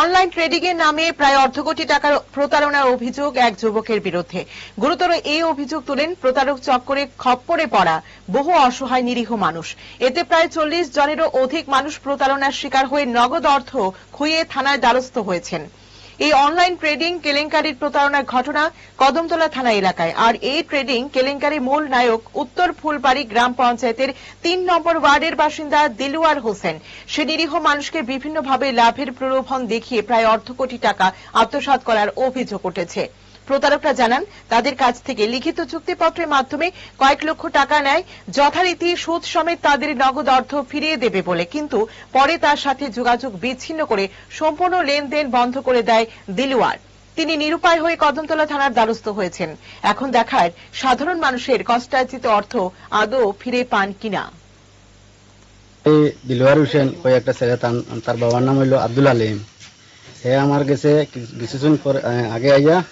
Online trading এর নামে প্রায় অর্ধ কোটি টাকার প্রতারণার অভিযোগ এক যুবকের বিরুদ্ধে। গুরুতর এই অভিযোগ তুলেন প্রতারক চক্করে খপ্পরে পড়া বহু অসহায় নিরীহ মানুষ। এতে প্রায় চল্লিশ জনেরও অধিক মানুষ প্রতারণার শিকার হয়ে নগদ অর্থ খুইয়ে থানায় দ্বারস্থ হয়েছেন। এই অনলাইন ট্রেডিং কেলেঙ্কারির প্রতারণার ঘটনা কদমতলা থানা এলাকায়। আর এই ট্রেডিং কেলেঙ্কারি মূল নায়ক উত্তর ফুলবাড়ি গ্রাম পঞ্চায়েতের তিন নম্বর ওয়ার্ডের বাসিন্দা দিলুয়ার হোসেন। সে নিরীহ মানুষকে বিভিন্নভাবে লাভের প্রলোভন দেখিয়ে প্রায় অর্ধ কোটি টাকা আত্মসাৎ করার অভিযোগ উঠেছে। প্রতারকরা জানান, তাদের কাছ থেকে লিখিত চুক্তিপত্রের মাধ্যমে কয়েক লক্ষ টাকা নেয়। যথারীতি সুদ সমেত তাদের নগদ অর্থ ফিরিয়ে দেবে বলে, কিন্তু পরে তার সাথে যোগাযোগ বিচ্ছিন্ন করে সম্পূর্ণ লেনদেন বন্ধ করে দেয় দিলুয়ার তিনি নিরুপায় হয়ে কদমতলা থানার দ্বারস্থ হয়েছেন। এখন দেখার সাধারণ মানুষের কষ্টার্জিত অর্থ আদৌ ফিরে পান কিনা। এই দিলওয়ার হোসেন ওই একটা ছেলে, তার- বাবার নাম হইল আব্দুল আলিম। হে আমার কি- কিছুদিন পর আগে আইয়া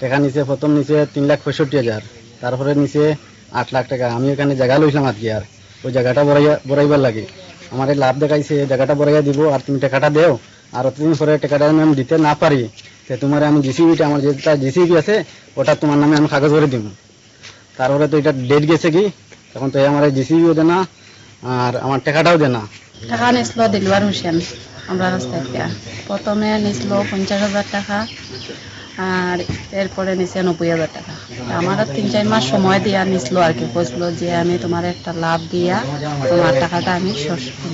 টাকা নিচে প্রথম নিচে তিন লাখ পঁয়ষট্টি হাজার। তারপরে নিচে আট লাখ টাকা। আমি এখানে জায়গা লইছিলাম আর কি আর। ওই জায়গাটা বড়াইয়া বড়াইবার লাগে। আমার লাভ দেখাইছে জায়গাটা বড়াইয়া দিব, আর তুমি টাকাটা দেও। আর অতদিন পরে টাকাটা আমি দিতে না পারি, তে তোমার আমি জিসিবিটা আমার যেটা জিসিবি আছে, ওটা তোমার নামে আমি কাগজ করে দিব তারপরে তো এটা ডেট গেছে কি? তখন তো আমার জিসিবিও দেনা, আর আমার টাকাটাও দেনা। টাকা নিছিল দিলওয়ার হোসেন, আমরা থেকে প্রথমে নিছিল পঞ্চাশ হাজার টাকা আর এরপরে নিছে নব্বই হাজার টাকা। আমার তিন, চার মাস সময় দিয়া নিছিল আর কি কইছিল যে আমি তোমার একটা লাভ দিয়া তোমার টাকাটা আমি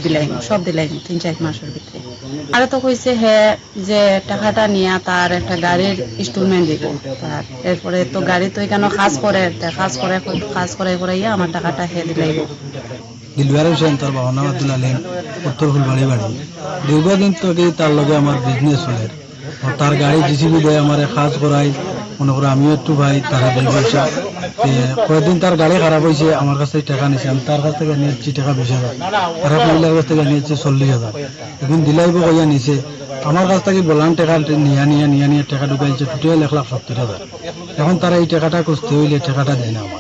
দিলাই, সব দিলাই তিন, চার মাসের ভিতরে। আর তো কইছে হে যে টাকাটা নিয়ে তার একটা গাড়ির ইনস্টলমেন্ট দিব। তার এরপরে তো গাড়ি তো এখানে কাজ করে কাজ করে কাজ করে করে আমার টাকাটা হে দিলাইব দিলবার হোসেন, তার বাবার নাম আব্দুল আলিম, উত্তর ফুলবাড়ি বাড়ি দীর্ঘদিন থেকে তার লগে আমার বিজনেস চলে? আর তার গাড়ি জিসিবি দেয় আমার কাজ করাই মনে করো আমিও একটু ভাই, তারা দেয় পয়সা কয়েকদিন তার গাড়ি খারাপ হয়েছে, আমার কাছ থেকে টাকা নিয়েছে আমি তার কাছ থেকে নিয়েছি টাকা বিশ হাজার। খারাপ মহিলার কাছ থেকে নিয়েছি চল্লিশ হাজার। এখন দিলাইব কইয়া নিছে। আমার কাছ থেকে বললাম টাকা নিয়া নিয়া নিয়া, নিয়ে, টাকা ঢুকাইছে টোটাল এক লাখ সত্তর হাজার। এখন তারা এই টাকাটা খুঁজতে হইলে টাকাটা দেয় না আমার